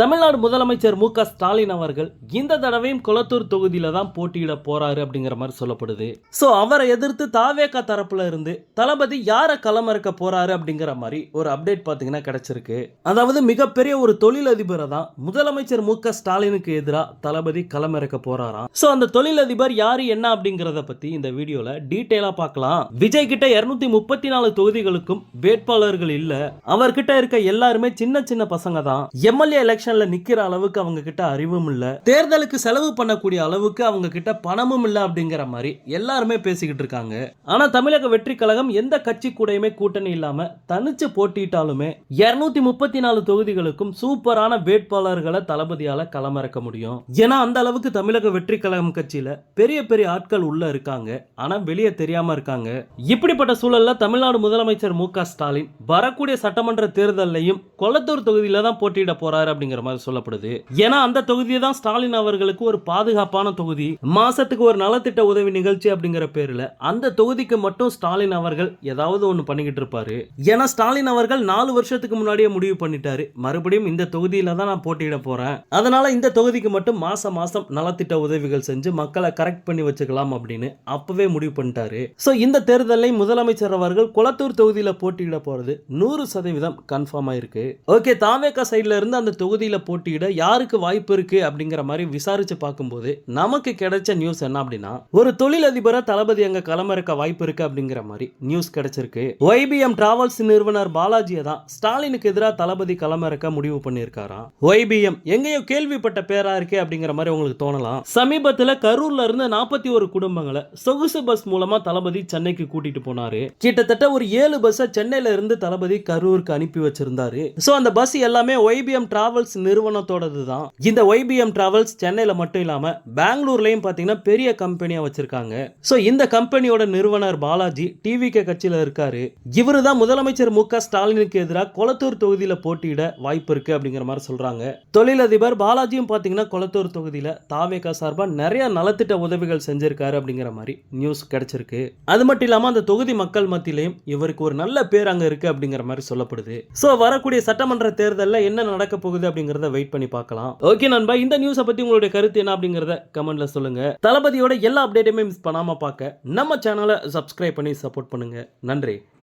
தமிழ்நாடு முதலமைச்சர் மு க ஸ்டாலின் அவர்கள் இந்த தடவையும் குளத்தூர் தொகுதியில தான் போட்டியிட போறாரு அப்படிங்கிற மாதிரி சொல்லப்படுது. ஸோ அவரை எதிர்த்து தாவேகா தரப்புல இருந்து தளபதி யாரை களமிறக்க போறாரு அப்படிங்கிற மாதிரி ஒரு அப்டேட் பாத்தீங்கன்னா கிடைச்சிருக்கு. அதாவது மிகப்பெரிய ஒரு தொழிலதிபரை தான் முதலமைச்சர் மு க ஸ்டாலினுக்கு எதிராக தளபதி களமிறக்க போறாராம். சோ அந்த தொழிலதிபர் யாரு என்ன அப்படிங்கிறத பத்தி இந்த வீடியோல டீட்டெயிலா பார்க்கலாம் விஜய் கிட்ட இருநூத்தி முப்பத்தி நாலு தொகுதிகளுக்கும் வேட்பாளர்கள் இல்ல. அவர்கிட்ட இருக்க எல்லாருமே சின்ன சின்ன பசங்க தான். எம்எல்ஏ எலெக்ஷன்ல நிக்கிற அளவுக்கு அவங்க கிட்ட அறிவும் இல்ல. தேர்தலுக்கு செலவு பண்ணக்கூடிய அளவுக்கு அவங்க கிட்ட பணமும் இல்ல அப்படிங்கிற மாதிரி எல்லாருமே பேசிக்கிட்டு இருக்காங்க. ஆனா தமிழக வெற்றி கழகம் எந்த கட்சி கூடயுமே கூட்டணி இல்லாம தனிச்சு போட்டிட்டாலுமே இருநூத்தி முப்பத்தி நாலு தொகுதிகளுக்கும் சூப்பரான வேட்பாளர்களை தளபதியால களமிறக்க முடியும். ஏன்னா அந்த அளவுக்கு தமிழக வெற்றி கழகம் கட்சியில பெரிய பெரிய ஆட்கள் உள்ள இருக்காங்க. ஆனா வெளியே தெரியாம இருக்காங்க. இப்படிப்பட்ட சூழல்ல தமிழ்நாடு முதலமைச்சர் மு ஸ்டாலின் வரக்கூடிய சட்டமன்ற தேர்தலையும் கொளத்தூர் தொகுதியில தான் போட்டியிட போறாரு அப்படிங்கிற மாதிரி சொல்லப்படுது. ஏன்னா அந்த தொகுதியை தான் ஸ்டாலின் அவர்களுக்கு ஒரு பாதுகாப்பான தொகுதி. மாசத்துக்கு ஒரு நலத்திட்ட உதவி நிகழ்ச்சி அப்படிங்கிற பேரில் அந்த தொகுதிக்கு மட்டும் ஸ்டாலின் அவர்கள் ஏதாவது ஒன்று பண்ணிக்கிட்டு இருப்பாரு. ஏன்னா ஸ்டாலின் அவர்கள் நாலு வருஷத்துக்கு முன்னாடியே முடிவு பண்ணிட்டாரு. மறுபடியும் இந்த தொகுதியில தான் நான் போட்டியிட போறேன். அதனால இந்த தொகுதிக்கு மட்டும் மாசம் மாசம் நலத்திட்ட உதவிகள் செஞ்சு மக்களை கரெக்ட் பண்ணி வச்சுக்கலாம் அப்படின்னு அப்பவே முடிவு பண்ணிட்டாரு. சோ இந்த தேர்தலை முதலமைச்சர் அவர்கள் குளத்தூர் தொகுதியில் போட்டியிட போறது நூறு சதவீதம் கன்ஃபார்ம் ஆயிருக்கு. ஓகே தாவேக்கா சைட்ல இருந்து அந்த தொகுதி தொகுதியில் போட்டியிட யாருக்கு வாய்ப்பு இருக்கு அப்படிங்கிற மாதிரி விசாரிச்சு பார்க்கும்போது நமக்கு கிடைச்ச நியூஸ் என்ன அப்படின்னா ஒரு தொழிலதிபரை தளபதி அங்க களமிறக்க வாய்ப்பு இருக்கு அப்படிங்கிற மாதிரி நியூஸ் கிடைச்சிருக்கு. ஒய்பிஎம் டிராவல்ஸ் நிறுவனர் பாலாஜியை தான் ஸ்டாலினுக்கு எதிராக தளபதி களமிறக்க முடிவு பண்ணியிருக்காராம் ஒய்பிஎம் எங்கேயோ கேள்விப்பட்ட பேரா இருக்கே அப்படிங்கிற மாதிரி உங்களுக்கு தோணலாம். சமீபத்துல கரூர்ல இருந்து நாற்பத்தி ஒரு குடும்பங்களை சொகுசு பஸ் மூலமா தளபதி சென்னைக்கு கூட்டிட்டு போனாரு. கிட்டத்தட்ட ஒரு ஏழு பஸ்ஸை சென்னையில இருந்து தளபதி கரூருக்கு அனுப்பி வச்சிருந்தாரு. சோ அந்த பஸ் எல்லாமே ஒய்பிஎம் டிராவல்ஸ் நிறுவனத்தோடது தான் இந்த ஒய்பிஎம் டிராவல்ஸ் சென்னையில மட்டும் இல்லாம பெங்களூர்லயும் பாத்தீங்கன்னா பெரிய கம்பெனியா வச்சிருக்காங்க. ஸோ இந்த கம்பெனியோட நிறுவனர் பாலாஜி டிவிகே கட்சியில இருக்காரு. இவரு தான் முதலமைச்சர் மு க ஸ்டாலினுக்கு எதிராக கொளத்தூர் தொகுதியில் போட்டியிட வாய்ப்பு இருக்கு அப்படிங்கிற மாதிரி சொல்கிறாங்க தொழிலதிபர் பாலாஜியும் பாத்தீங்கன்னா கொளத்தூர் தொகுதியில தாவேகா சார்பா நிறைய நலத்திட்ட உதவிகள் செஞ்சிருக்காரு அப்படிங்கிற மாதிரி நியூஸ் கிடைச்சிருக்கு. அது மட்டும் இல்லாம அந்த தொகுதி மக்கள் மத்தியிலையும் இவருக்கு ஒரு நல்ல பேர் அங்க இருக்கு அப்படிங்கிற மாதிரி சொல்லப்படுது. ஸோ வரக்கூடிய சட்டமன்ற தேர்தலில் என்ன நடக்க போகுது அப்படிங்கறத வெயிட் பண்ணி பார்க்கலாம். ஓகே நண்பா இந்த நியூஸை பத்தி உங்களுடைய கருத்து என்ன அப்படிங்கறத கமெண்ட்ல சொல்லுங்க. தளபதியோட எல்லா அப்டேட்டையுமே மிஸ் பண்ணாம பார்க்க நம்ம சேனலை சப்ஸ்கிரைப் பண்ணி சப்போர்ட் பண்ணுங்க. நன்றி.